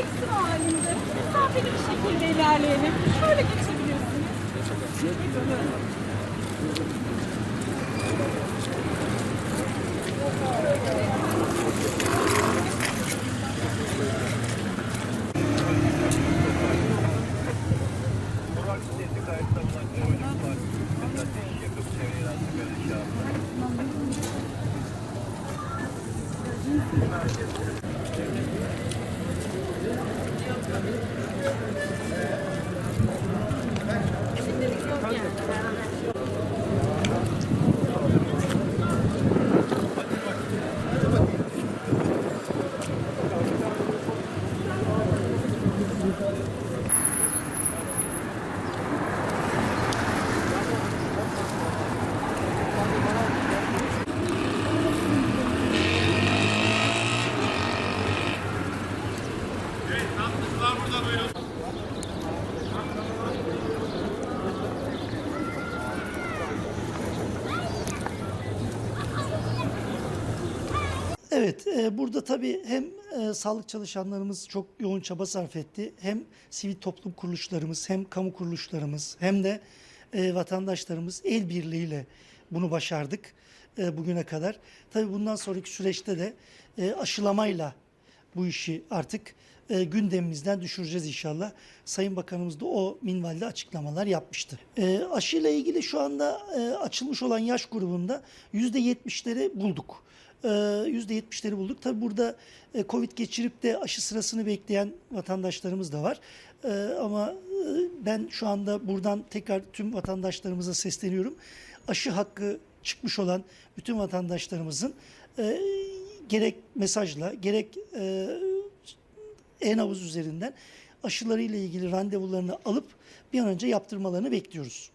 ekstra halinde mesafeli bir şekilde ilerleyelim. Şöyle geçebilirsiniz. Thank you. Thank you. Evet, e, burada tabii hem e, sağlık çalışanlarımız çok yoğun çaba sarf etti. Hem sivil toplum kuruluşlarımız, hem kamu kuruluşlarımız, hem de e, vatandaşlarımız el birliğiyle bunu başardık e, bugüne kadar. Tabii bundan sonraki süreçte de e, aşılamayla bu işi artık e, gündemimizden düşüreceğiz inşallah. Sayın Bakanımız da o minvalde açıklamalar yapmıştı. E, aşıyla ilgili şu anda e, açılmış olan yaş grubunda %70'leri bulduk. E, %70'leri bulduk. Tabi burada e, Covid geçirip de aşı sırasını bekleyen vatandaşlarımız da var. E, ama e, ben şu anda buradan tekrar tüm vatandaşlarımıza sesleniyorum. Aşı hakkı çıkmış olan bütün vatandaşlarımızın gerek mesajla gerek e-nabız üzerinden aşılarıyla ilgili randevularını alıp bir an önce yaptırmalarını bekliyoruz.